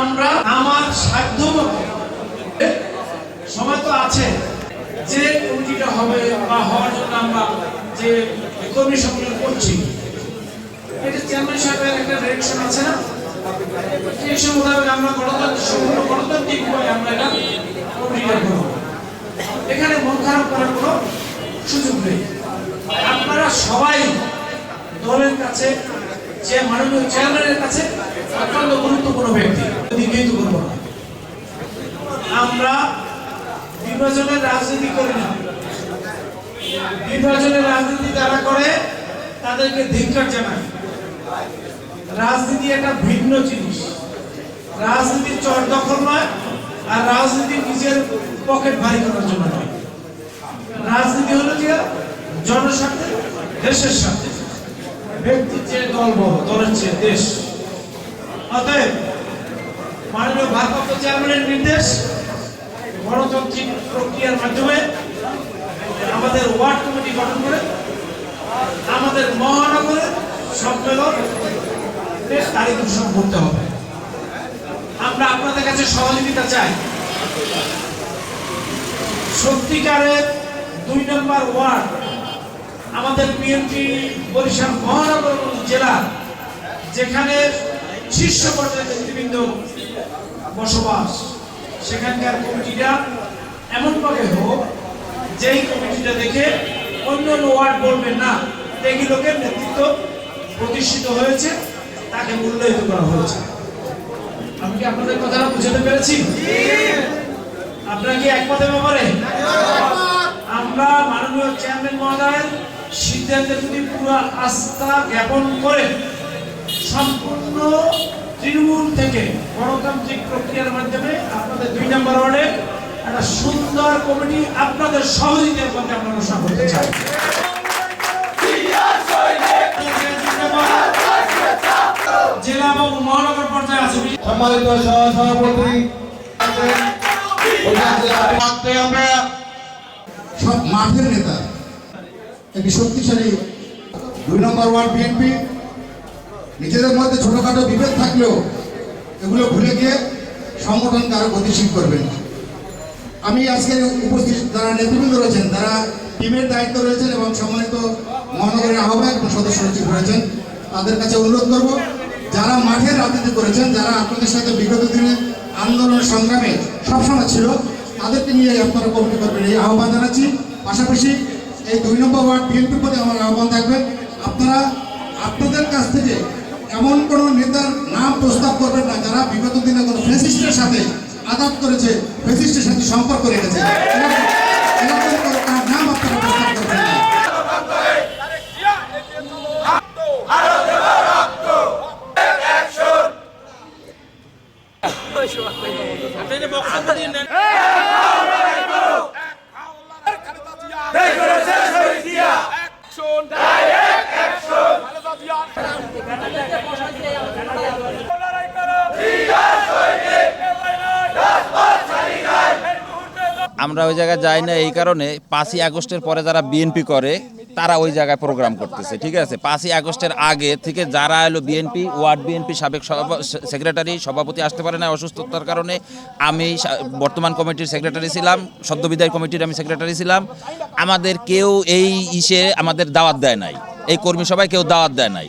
আমরা আমার সাধ্য সময় তো আছে, যে কমিটিটা হবে বা হওয়ার জন্য আমরা যে কর্মী সম্মেলন করছি, এটা চেয়ারম্যান সাহেবের একটা ডিরেকশন আছে না? আমরা গণতান্ত্রিক আমরা এটা এখানে করার কোনো সুযোগ নেই। আপনারা সবাই দলের কাছে, যে মাননীয় চেয়ারম্যানের কাছে অত্যন্ত গুরুত্বপূর্ণ ব্যক্তি। দিকেই তো করব আমরা নির্বাচনের রাজনীতি করি না। নির্বাচনের রাজনীতি যারা করে, তাদেরকে ধিক্কার জানাই। রাজনীতি একটা ভিন্ন জিনিস। রাজনীতির চর দখল নয়, আর রাজনীতি নিজের পকেট ভারী করার জন্য নয়। রাজনীতি হলো যে জনস্বার্থে, দেশের সাথে ব্যক্তির চেয়ে দল বড় দলের চেয়ে দেশ। অতএব মাননীয় ভারপ্রাপ্ত চেয়ারম্যানের নির্দেশ, গণতান্ত্রিক প্রক্রিয়ার মাধ্যমে আমাদের ওয়ার্ড কমিটি গঠন করে, আমাদের মহানগরের সম্মেলন তারিখ ঘোষণা করতে হবে। আমরা আপনাদের কাছে সহযোগিতা চাই। সত্যিকারের দুই নম্বর ওয়ার্ড আমাদের বিএনপি বরিশাল মহানগর জেলা, যেখানে শীর্ষ পর্যায়ের নেতৃবৃন্দ বসবাস। সেখানকার কমিটিটা এমনভাবে হোক, যেই কমিটিটা দেখে অন্য ওয়ার্ড বলবেন না, দেখি লোকের নেতৃত্ব প্রতিষ্ঠিত হয়েছে, তাকে মূল্যায়িত করা হয়েছে। আমি কি আপনাদের কথাটা বুঝাতে পেরেছি? আপনারা কি একমতের ব্যাপারে আমরা মাননীয় চেয়ারম্যান মহোদয়ের সিদ্ধান্তের প্রতি পুরো আস্থা জ্ঞাপন করে সম্পূর্ণ তৃণমূল থেকে গণতান্ত্রিক প্রক্রিয়ার মাধ্যমে আপনাদের দুই নম্বর ওয়ার্ডে একটা সুন্দর কমিটি আপনাদের সহযোগিতার মধ্যে আমরা ঘোষণা করতে চাই। জেলা এবং মহানগর পর্যায়ে আছে। সম্মানিত সহসভাপতি আমরা সব মাঠের নেতা, একটি শক্তিশালী দুই নম্বর ওয়ার্ড বিএনপি নিজেদের মধ্যে ছোটখাটো বিভেদ থাকলেও এগুলো ভুলে গিয়ে সংগঠনকে আরও গতিশীল করবেন। আমি আজকে উপস্থিত যারা নেতৃবৃন্দ রয়েছেন তারা টিমের দায়িত্ব রয়েছেন এবং সম্মানিত মহানগরের আহ্বায়ক সদস্য সচিব রয়েছেন, তাদের কাছে অনুরোধ করব, যারা মাঠের রাজনীতি করেছেন, যারা আপনাদের সাথে বিগত দিনে আন্দোলন সংগ্রামে সবসময় ছিল, তাদেরকে নিয়ে আপনারা কমিটি করবেন। এই আহ্বান জানাচ্ছি। পাশাপাশি এই দুই নম্বর ওয়ার্ড বিএনপির প্রতি আমার আহ্বান থাকবে, আপনারা আপনাদের কাছ থেকে এমন কোন নেতার নাম প্রস্তাব করবেন না যারা বিগত দিনে কোনো ফেসিস্টের সাথে আঘাত করেছে ফেসিস্টের সাথে সম্পর্ক রেখেছে এরকম- এরকম কোনো কার নাম আপনারা প্রস্তাব করবেন না আমরা ওই জায়গায় যাই না এই কারণে পাঁচই আগস্টের পরে যারা বিএনপি করে, তারা ওই জায়গায় প্রোগ্রাম করতেছে, ঠিক আছে? পাঁচই আগস্টের আগে থেকে যারা এলো বিএনপি ওয়ার্ড বিএনপি সাবেক সেক্রেটারি সভাপতি আসতে পারে না অসুস্থতার কারণে, আমি বর্তমান কমিটির সেক্রেটারি ছিলাম, সদ্যবিদায় কমিটির আমি সেক্রেটারি ছিলাম। আমাদের কেউ এই ইসে আমাদের দাওয়াত দেয় নাই। এই কর্মী সভায় কেউ দাওয়াত দেয় নাই।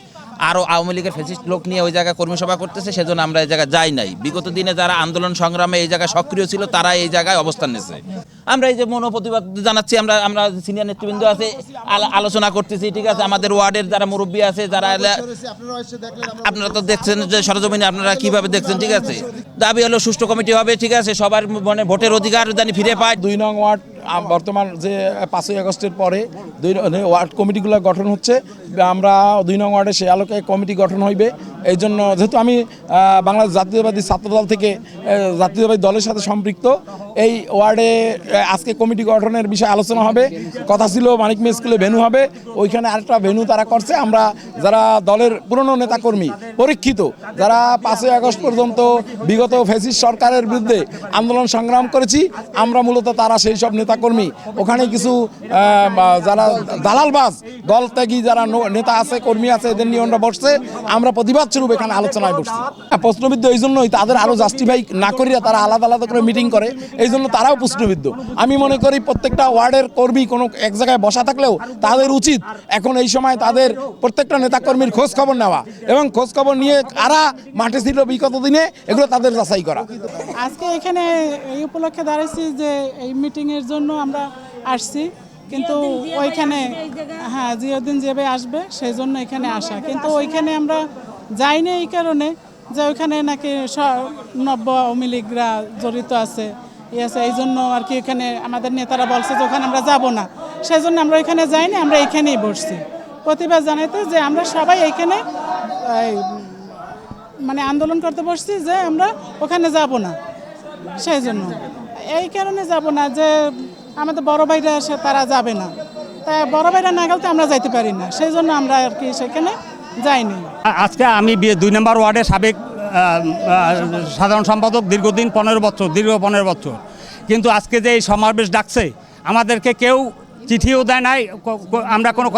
আরও আওয়ামী লীগের ফেসিস্ট লোক নিয়ে ওই জায়গায় কর্মী সভা করতেছে, সেজন্য আমরা এই জায়গায় যাই নাই। বিগত দিনে যারা আন্দোলন সংগ্রামে এই জায়গায় সক্রিয় ছিল তারা এই জায়গায় অবস্থান নিয়েছে। আমরা এই যে মনোপ্রতিবাদ জানাচ্ছি, আমরা আমরা সিনিয়র নেতৃবৃন্দ আছে আলোচনা করতেছি, ঠিক আছে? আমাদের ওয়ার্ডের যারা মুরব্বী আছে, যারা আপনারা তো দেখছেন যে সরজমিনে আপনারা কীভাবে দেখছেন, ঠিক আছে? দাবি হলো সুষ্ঠু কমিটি হবে, ঠিক আছে? সবার মানে ভোটের অধিকার জানি ফিরে পায়। দুই নং ওয়ার্ড বর্তমান যে পাঁচই আগস্টের পরে দুই ওয়ার্ড কমিটিগুলো গঠন হচ্ছে, আমরা দুই নং ওয়ার্ডে সে আলোকে কমিটি গঠন হইবে। এই জন্য যেহেতু আমি বাংলাদেশ জাতীয়বাদী ছাত্রদল থেকে জাতীয়বাদী দলের সাথে সম্পৃক্ত এই ওয়ার্ডে আজকে কমিটি গঠনের বিষয়ে আলোচনা হবে। কথা ছিল মানিক মে স্কুলে ভেনু হবে। ওইখানে আরেকটা ভেনু তারা করছে। আমরা যারা দলের পুরনো নেতাকর্মী, পরীক্ষিত, যারা পাঁচই আগস্ট পর্যন্ত বিগত ফেসিস সরকারের বিরুদ্ধে আন্দোলন সংগ্রাম করেছি, আমরা মূলত তারা সেই সব নেতাকর্মী। ওখানে কিছু যারা দালালবাজ দল ত্যাগী যারা নেতা আছে, কর্মী আছে, এদের নিয়ে আমরা বসছে। আমরা প্রতিবাদ স্বরূপ এখানে আলোচনায় বসছি। প্রশ্নবিদ্ধ এই জন্যই তাদের আরও জাস্টিফাই না করিয়া তারা আলাদা আলাদা করে মিটিং করে। এই জন্য তারাও প্রশ্নবিদ্ধ। আমি মনে করি প্রত্যেকটা ওয়ার্ডের কর্মী কোনো এক জায়গায় বসা থাকলেও তাদের উচিত এখন এই সময় তাদের প্রত্যেকটা নেতাকর্মীর খোঁজ খবর নেওয়া এবং খোঁজ খবর নিয়ে কারা মাঠে ছিল বিগত দিনে, এগুলো তাদের যাচাই করা। আজকে এখানে এই উপলক্ষে দাঁড়াইছি যে এই মিটিংয়ের জন্য আমরা আসছি, কিন্তু ওইখানে হ্যাঁ জিয়াউদ্দিন যেবে আসবে সেই জন্য এখানে আসা। কিন্তু ওইখানে আমরা যাইনি এই কারণে যে ওইখানে নাকি নব্য আওয়ামী জড়িত আছে। ই আছে এই জন্য আর কি এখানে আমাদের নেতারা বলছে যে ওখানে আমরা যাব না। সেই জন্য আমরা এখানে যাইনি আমরা এখানেই বসছি। প্রতিবাদ জানাইতে যে আমরা সবাই এইখানে এই, মানে আন্দোলন করতে বসছি যে আমরা ওখানে যাব না। সেই জন্য এই কারণে যাব না যে আমাদের বড় ভাইরা সে তারা যাবে না। তাই বড় ভাইরা না গেলে তো আমরা যাইতে পারি না। সেই জন্য আমরা আর কি সেখানে যাইনি। আজকে আমি দুই নম্বর ওয়ার্ডের সাবেক সাধারণ সম্পাদক দীর্ঘদিন পনেরো বছর, দীর্ঘ পনেরো বছর। কিন্তু আজকে যে এই সমাবেশ ডাকছে, আমাদেরকে কেউ চিঠিও দেয় নাই আমরা কোনো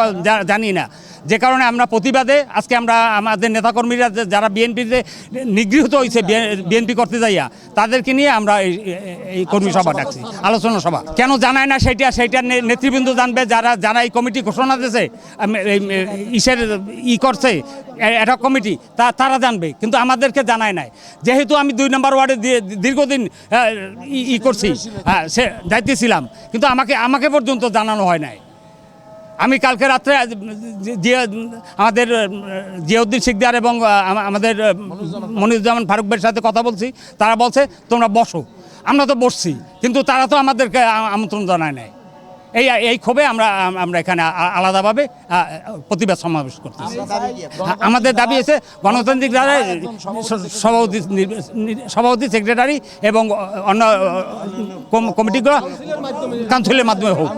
জানি না। যে কারণে আমরা প্রতিবাদে আজকে আমরা আমাদের নেতাকর্মীরা যারা বিএনপিতে নিগৃহীত হয়েছে বিএনপি করতে যাইয়া তাদেরকে নিয়ে আমরা এই কর্মী সভা ডাকছি। আলোচনা সভা। কেন জানায় না সেটা সেইটার নেতৃবৃন্দ জানবে যারা যারা এই কমিটি ঘোষণা দিয়েছে ইসের ই করছে এটা কমিটি তা তারা জানবে কিন্তু আমাদেরকে জানায় নাই। যেহেতু আমি দুই নম্বর ওয়ার্ডে দিয়ে- দীর্ঘদিন ই- ই করছি হ্যাঁ সে যাইতেছিলাম কিন্তু আমাকে আমাকে পর্যন্ত জানানো হয় নাই। আমি কালকে রাত্রে আমাদের জিয়াউদ্দিন শিকদার এবং আমাদের মনিরুজ্জামান ফারুক ভাইয়ের সাথে কথা বলছি, তারা বলছে, তোমরা বসো। আমরা তো বসছি, কিন্তু তারা তো আমাদেরকে আমন্ত্রণ জানায় নাই। এই এই ক্ষোভে আমরা আমরা এখানে আলাদাভাবে প্রতিবাদ সমাবেশ করতেছি। হ্যাঁ, আমাদের দাবি আছে গণতান্ত্রিক দ্বারা সভাপতি সভাপতি সেক্রেটারি এবং অন্য কমিটিগুলো কাউন্সিলের মাধ্যমে হোক।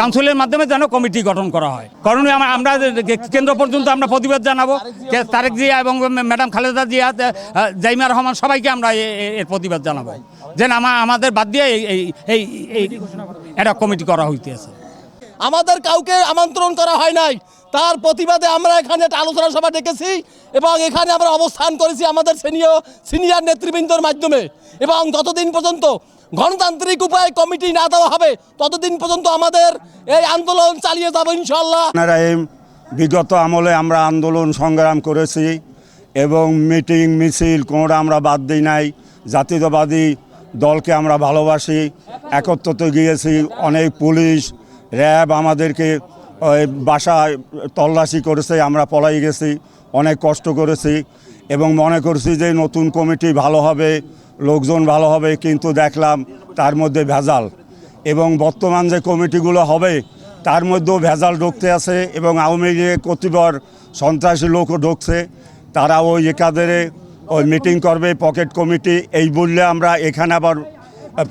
কাউন্সিলের মাধ্যমে যেন কমিটি গঠন করা হয়। করণীয় আমরা আমরা কেন্দ্র পর্যন্ত আমরা প্রতিবাদ জানাব। তারেক জিয়া এবং ম্যাডাম খালেদা জিয়া জাইমা রহমান সবাইকে আমরা এর প্রতিবাদ জানাব। যেন আমা- আমাদের বাদ দিয়ে এই এই এই একটা কমিটি করা হইতেছে। আমাদের কাউকে আমন্ত্রণ করা হয় নাই। তার প্রতিবাদে আমরা এখানে একটা আলোচনা সভা ডেকেছি এবং এখানে আমরা অবস্থান করেছি আমাদের সিনিয়র সিনিয়র নেতৃবৃন্দর মাধ্যমে। এবং যতদিন পর্যন্ত গণতান্ত্রিক উপায়ে কমিটি না দেওয়া হবে ততদিন পর্যন্ত আমাদের এই আন্দোলন চালিয়ে যাব ইনশাল্লাহ বিগত আমলে আমরা আন্দোলন সংগ্রাম করেছি এবং মিটিং মিছিল কোনোটা আমরা বাদ দিই নাই। জাতীয়তাবাদী দলকে আমরা ভালোবাসি, একত্রতে গিয়েছি, অনেক পুলিশ, র্যাব আমাদেরকে বাসায় তল্লাশি করেছে, আমরা পলাই গেছি, অনেক কষ্ট করেছি এবং মনে করছি যে নতুন কমিটি ভালো হবে, লোকজন ভালো হবে, কিন্তু দেখলাম তার মধ্যে ভেজাল এবং বর্তমান যে কমিটিগুলো হবে, তার মধ্যেও ভেজাল ঢুকতে আছে এবং আওয়ামী লীগের কতিপয় সন্ত্রাসী লোকও ঢুকছে তারা ওই একাধারে ওই মিটিং করবে পকেট কমিটি এই বললে আমরা এখানে আবার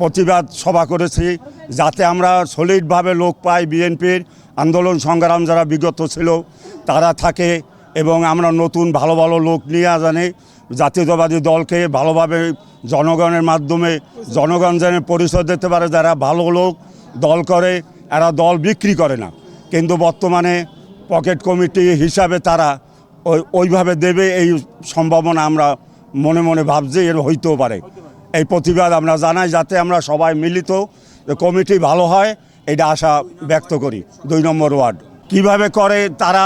প্রতিবাদ সভা করেছি, যাতে আমরা সলিডভাবে লোক পাই বিএনপির। আন্দোলন সংগ্রাম যারা বিগত ছিল, তারা থাকে এবং আমরা নতুন ভালো ভালো লোক নিয়ে জানি জাতীয়তাবাদী দলকে ভালোভাবে জনগণের মাধ্যমে, জনগণ যেন পরিচয় দিতে পারে যারা ভালো লোক দল করে, এরা দল বিক্রি করে না। কিন্তু বর্তমানে পকেট কমিটি হিসাবে তারা ওই, ওইভাবে দেবে, এই সম্ভাবনা আমরা মনে মনে ভাবছি এর হইতেও পারে। এই প্রতিবাদ আমরা জানাই যাতে আমরা সবাই মিলিত কমিটি ভালো হয়, এটা আশা ব্যক্ত করি। দুই নম্বর ওয়ার্ড। কীভাবে করে তারা,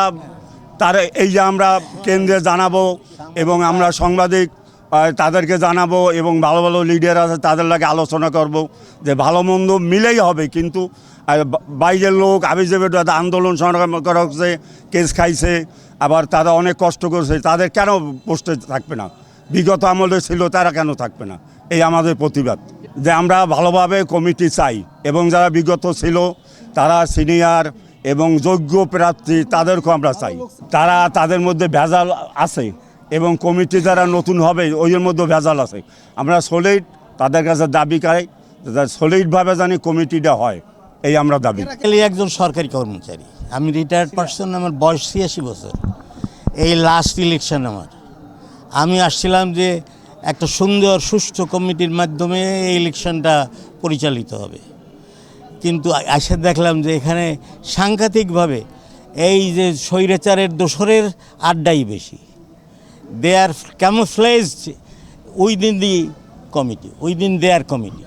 তার এই যে আমরা কেন্দ্রে জানাব এবং আমরা সাংবাদিক তাদেরকে জানাব এবং ভালো ভালো লিডার আছে, তাদের লাগে আলোচনা করব যে ভালো মন্দ মিলেই হবে। কিন্তু বাইরের লোক আবি যাবে আন্দোলন সংগ্রাম করা হচ্ছে কেস খাইছে, আবার তারা অনেক কষ্ট করছে, তাদের কেন পোস্টে থাকবে না? বিগত আমলে ছিল, তারা কেন থাকবে না? এই আমাদের প্রতিবাদ। যে আমরা ভালোভাবে কমিটি চাই, এবং যারা বিগত ছিল, তারা সিনিয়র এবং যোগ্য প্রার্থী তাদেরকেও আমরা চাই। তারা তাদের মধ্যে ভেজাল আছে, এবং কমিটি যারা নতুন হবে ওইয়ের মধ্যে ভেজাল আছে। আমরা সলেই তাদের কাছে দাবি করাই সলিডভাবে জানি কমিটিটা হয়, এই আমরা দাবি একজন সরকারি কর্মচারী, আমি রিটায়ার্ড পার্সন আমার বয়স ছিয়াশি বছর। এই লাস্ট ইলেকশন আমার। আমি আসছিলাম যে একটা সুন্দর, সুষ্ঠু কমিটির মাধ্যমে এই ইলেকশনটা পরিচালিত হবে। কিন্তু এসে দেখলাম যে এখানে সাংঘাতিকভাবে এই যে স্বৈরাচারের দোসরের আড্ডাই বেশি। They are camouflaged within the committee within their committee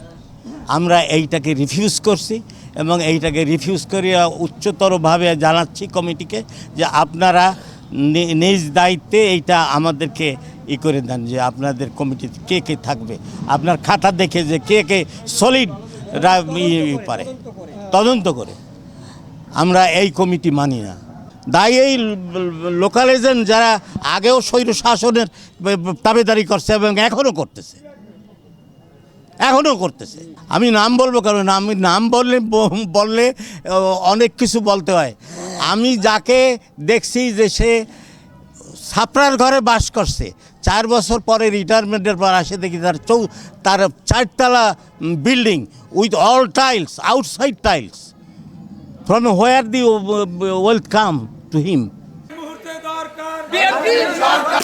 আমরা এইটাকে রিফিউজ করছি এবং এইটাকে রিফিউজ করিয়া উচ্চতরভাবে জানাচ্ছি কমিটিকে যে আপনারা নিজ দায়িত্বে এইটা আমাদেরকে ই করে দেন যে আপনাদের কমিটিতে কে কে থাকবে। আপনার খাতা দেখে যে কে কে সলিড পারে। তদন্ত করে। আমরা এই কমিটি মানি না। দায়ী এই লোকাল এজেন্ট যারা আগেও স্বৈর শাসনের দাবেদারি করছে এবং এখনও করতেছে। এখনও করতেছে। আমি নাম বলব কারণ আমি নাম বললে বললে অনেক কিছু বলতে হয়। আমি যাকে দেখছি যে সে ছাপড়ার ঘরে বাস করছে। চার বছর পরে রিটায়ারমেন্টের পর আসে দেখি তার চৌ তার চারতলা building with all tiles outside tiles from where the welcome to him দরকার